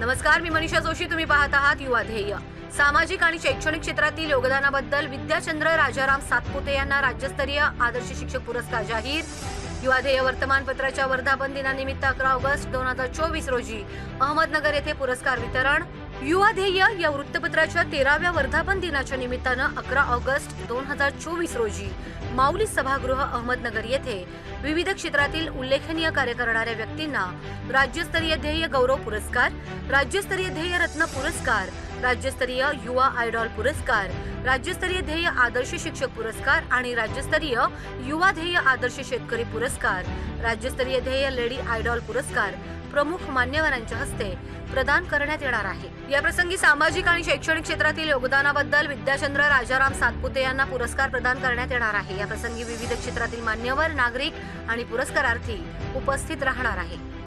नमस्कार मी मनीषा जोशी. तुम्ही पाहत आहात युवा ध्येय. सामाजिक आणि शैक्षणिक क्षेत्रातील योगदानाबद्दल विद्याचंद्र राजाराम सातपुते यांना राज्यस्तरीय आदर्श शिक्षक पुरस्कार जाहीर. युवा ध्येय वर्तमानपत्राच्या वर्धापन दिनानिमित्त अकरा ऑगस्ट दोन हजार चोवीस रोजी अहमदनगर येथे पुरस्कार वितरण. युवा ध्येय या वृत्तपत्राच्या तेराव्या वर्धापन दिनाच्या निमित्तानं अकरा ऑगस्ट दोन हजार चोवीस रोजी माऊली सभागृह अहमदनगर येथे विविध क्षेत्रातील उल्लेखनीय कार्य करणाऱ्या व्यक्तींना राज्यस्तरीय ध्येय गौरव पुरस्कार राज्यस्तरीय ध्येय रत्न पुरस्कार राज्यस्तरीय युवा आयडॉल पुरस्कार राज्यस्तरीय ध्येय आदर्श शिक्षक पुरस्कार आणि राज्यस्तरीय युवा ध्येय आदर्श शेतकरी पुरस्कार राज्यस्तरीय ध्येय लेडी आयडॉल पुरस्कार प्रमुख मान्यवरांच्या हस्ते प्रदान करण्यात येणार आहे. या प्रसंगी सामाजिक आणि शैक्षणिक क्षेत्रातील योगदानाबद्दल विद्याचंद्र राजाराम सातपुते यांना पुरस्कार प्रदान करण्यात येणार आहे. या प्रसंगी विविध क्षेत्रातील मान्यवर नागरिक आणि पुरस्कारार्थी उपस्थित राहणार आहे